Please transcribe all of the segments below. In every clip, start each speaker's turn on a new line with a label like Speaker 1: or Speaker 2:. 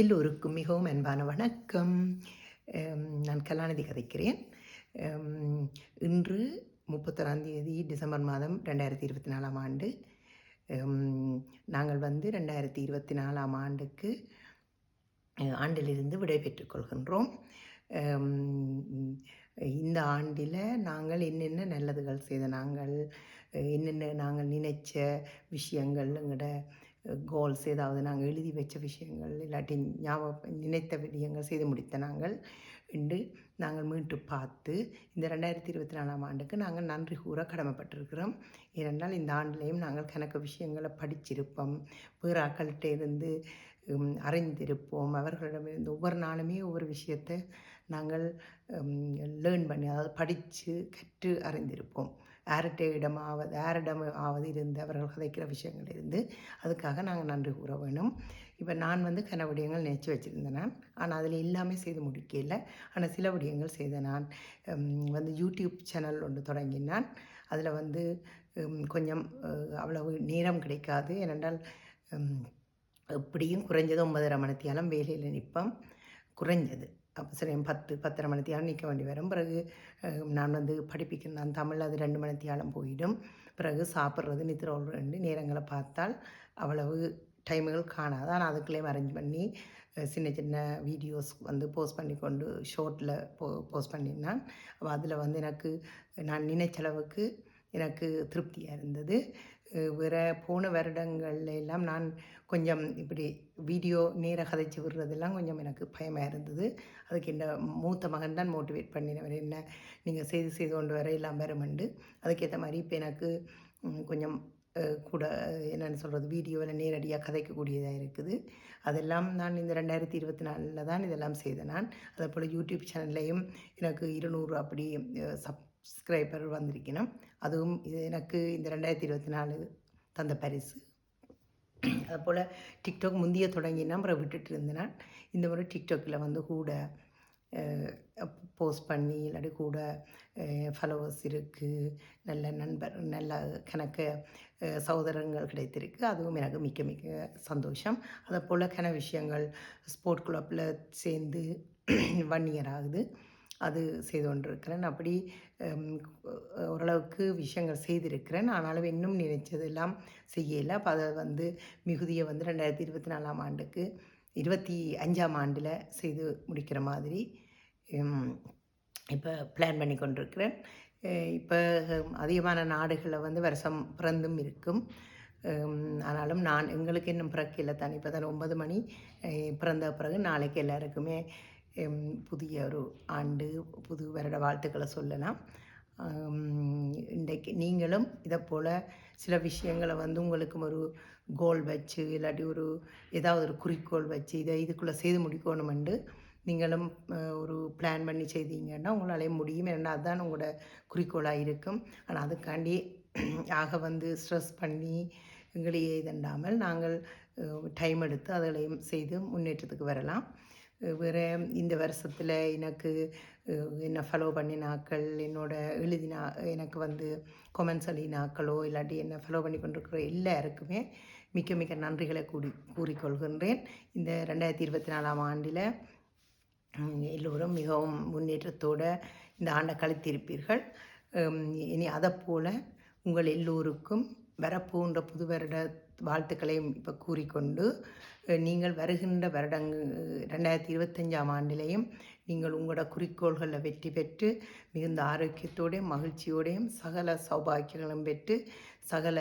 Speaker 1: எல்லோருக்கும் மிகவும் அன்பான வணக்கம். நான் கலாநிதி கதைக்கிறேன். இன்று முப்பத்தொராம் தேதி டிசம்பர் மாதம் ரெண்டாயிரத்தி இருபத்தி நாலாம் ஆண்டு நாங்கள் வந்து ரெண்டாயிரத்தி இருபத்தி நாலாம் ஆண்டுக்கு ஆண்டிலிருந்து விடை பெற்றுக்கொள்கின்றோம் இந்த ஆண்டில் நாங்கள் என்னென்ன நல்லதுகள் செய்த நாங்கள் என்னென்ன நாங்கள் நினைச்ச விஷயங்கள் எங்களோட கோல்ஸ் ஏதாவது நாங்கள் எழுதி வச்ச விஷயங்கள் இல்லாட்டி ஞாபகம் நினைத்த விடயங்கள் செய்து முடித்த நாங்கள் என்று நாங்கள் மீண்டு பார்த்து இந்த ரெண்டாயிரத்தி இருபத்தி நாலாம் ஆண்டுக்கு நாங்கள் நன்றி கூற கடமைப்பட்டிருக்கிறோம். ஏனென்றால் இந்த ஆண்டிலையும் நாங்கள் கணக்கு விஷயங்களை படிச்சிருப்போம். பேராக்கள்கிட்ட இருந்து அறிந்திருப்போம். அவர்களிடமிருந்து ஒவ்வொரு நாளுமே ஒவ்வொரு விஷயத்தை நாங்கள் லேர்ன் பண்ணி அதாவது படித்து கற்று அறிந்திருப்போம். யார்கிட்ட இடமாவது யாரிடம் ஆவது இருந்து அவர்கள் கதைக்கிற விஷயங்கள் இருந்து அதுக்காக நாங்கள் நன்றி கூற வேணும். இப்போ நான் வந்து கன விடயங்கள் நினச்சி வச்சுருந்தேன் நான். ஆனால் அதில் எல்லாமே செய்து முடிக்கல. ஆனால் சில விடயங்கள் செய்த நான் வந்து யூடியூப் சேனல் ஒன்று தொடங்கினான். அதில் வந்து கொஞ்சம் அவ்வளவு நேரம் கிடைக்காது. ஏனென்றால் எப்படியும் குறைஞ்சது ஒன்பதரை மணித்தியாலம் வேலையில் நிற்போம். குறைஞ்சது. அப்போ சரி பத்து பத்தரை மணித்தியாலம் நிற்க வேண்டி வரும். பிறகு நான் வந்து படிப்பிக்கிறேன் நான் தமிழ் அது ரெண்டு மணித்தியாலம் போயிடும். பிறகு சாப்பிட்றது நித்திர ரெண்டு நேரங்களை பார்த்தால் அவ்வளவு டைமுகள் காணாது. ஆனால் அதுக்குள்ளேயும் அரேஞ்ச் பண்ணி சின்ன சின்ன வீடியோஸ் வந்து போஸ்ட் பண்ணி கொண்டு ஷோர்ட்டில் போ போஸ்ட் பண்ணியிருந்தான் அப்போ அதில் வந்து எனக்கு நான் நினைச்சளவுக்கு எனக்கு திருப்தியாக இருந்தது. வேறு போன வருடங்கள்ல எல்லாம் நான் கொஞ்சம் இப்படி வீடியோ நேராக கதைச்சு விடுறதெல்லாம் கொஞ்சம் எனக்கு பயமாக இருந்தது. அதுக்கு என்ன மூத்த மகன் தான் மோட்டிவேட் பண்ணினவர். என்ன நீங்கள் செய்து செய்து கொண்டு வர எல்லாம் வருமெண்டு. அதுக்கேற்ற மாதிரி இப்போ எனக்கு கொஞ்சம் கூட என்னென்னு சொல்கிறது வீடியோவில் நேரடியாக கதைக்கக்கூடியதாக இருக்குது. அதெல்லாம் நான் இந்த ரெண்டாயிரத்தி இருபத்தி நாலில் தான் இதெல்லாம் செய்தேன் நான். அதே போல் யூடியூப் சேனல்லையும் எனக்கு இருநூறு அப்படி சப் சப்ஸ்கிரைபர் வந்திருக்கணும். அதுவும் இது எனக்கு இந்த ரெண்டாயிரத்தி இருபத்தி நாலு தந்த பரிசு. அதுபோல் டிக்டாக் முந்திய தொடங்கினா அப்புறம் விட்டுட்டு இருந்தேன்னா இந்த முறை டிக்டாக்கில் வந்து கூட போஸ்ட் பண்ணி இல்லாட்டி கூட ஃபாலோவர்ஸ் இருக்குது நல்ல நண்பர் நல்ல கணக்கு சகோதரங்கள் கிடைத்திருக்கு. அதுவும் எனக்கு மிக்க மிக்க சந்தோஷம். அதை போல் கன விஷயங்கள் ஸ்போர்ட் கிளப்பில் சேர்ந்து ஒன் இயர் ஆகுது. அது செய்து கொண்டிருக்கிறேன். அப்படி ஓரளவுக்கு விஷயங்கள் செய்திருக்கிறேன். ஆனாலும் இன்னும் நினைச்சதெல்லாம் செய்யலை. அப்போ அதை வந்து மிகுதியை வந்து ரெண்டாயிரத்தி இருபத்தி நாலாம் ஆண்டுக்கு இருபத்தி அஞ்சாம் ஆண்டில் செய்து முடிக்கிற மாதிரி இப்போ பிளான் பண்ணி கொண்டிருக்கிறேன். இப்போ அதிகமான நாடுகளில் வந்து வருஷம் பிறந்தும் இருக்கும். ஆனாலும் நான் எங்களுக்கு இன்னும் பிறக்கல தான். இப்போ தான் ஒன்பது மணி பிறந்த பிறகு நாளைக்கு எல்லாருக்குமே புதிய ஒரு ஆண்டு புது வருட வாழ்த்துக்களை சொல்லலாம். இன்றைக்கு நீங்களும் இதை போல் சில விஷயங்களை வந்து உங்களுக்கும் ஒரு கோல் வச்சு இல்லாட்டி ஒரு ஏதாவது ஒரு குறிக்கோள் வச்சு இதை இதுக்குள்ளே செய்து முடிக்கணுமெண்டு நீங்களும் ஒரு பிளான் பண்ணி செய்தீங்கன்னா உங்களாலே முடியும். ஏன்னா அதுதான் உங்களோட குறிக்கோளாக இருக்கும். ஆனால் அதுக்காண்டி ஆக வந்து ஸ்ட்ரெஸ் பண்ணி எங்களையே இதண்டாமல் நாங்கள் டைம் எடுத்து அதையும் செய்து முன்னேற்றத்துக்கு வரலாம். வேறு இந்த வருஷத்தில் எனக்கு என்ன ஃபாலோ பண்ணினாக்கள் என்னோட எழுதினா எனக்கு வந்து கொமெண்ட்ஸ் எழுதினாக்களோ இல்லாட்டி என்ன ஃபாலோ பண்ணி கொண்டிருக்கிற எல்லாருக்குமே மிக்க மிக்க நன்றிகளை கூடி கூறிக்கொள்கின்றேன். இந்த ரெண்டாயிரத்தி இருபத்தி நாலாம் ஆண்டில் எல்லோரும் மிகவும் முன்னேற்றத்தோடு இந்த ஆண்டை கழித்திருப்பீர்கள். இனி அதை போல் உங்கள் எல்லோருக்கும் வரப்போன்ற புது வருட வாழ்த்துக்களையும் இப்போ கூறிக்கொண்டு நீங்கள் வருகின்ற வருடங் ரெண்டாயிரத்தி இருபத்தஞ்சாம் ஆண்டிலையும் நீங்கள் உங்களோட குறிக்கோள்களில் வெற்றி பெற்று மிகுந்த ஆரோக்கியத்தோடையும் மகிழ்ச்சியோடையும் சகல சௌபாக்கியங்களும் பெற்று சகல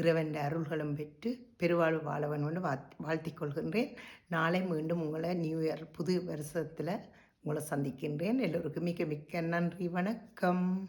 Speaker 1: இறைவன் அருள்களும் பெற்று பெருவாழ்வு வாழவன் என்று வாழ்த்தி கொள்கின்றேன். நாளை மீண்டும் உங்களை நியூ இயர் புது வருஷத்தில் உங்களை சந்திக்கின்றேன். எல்லோருக்கும் மிக மிக்க நன்றி. வணக்கம்.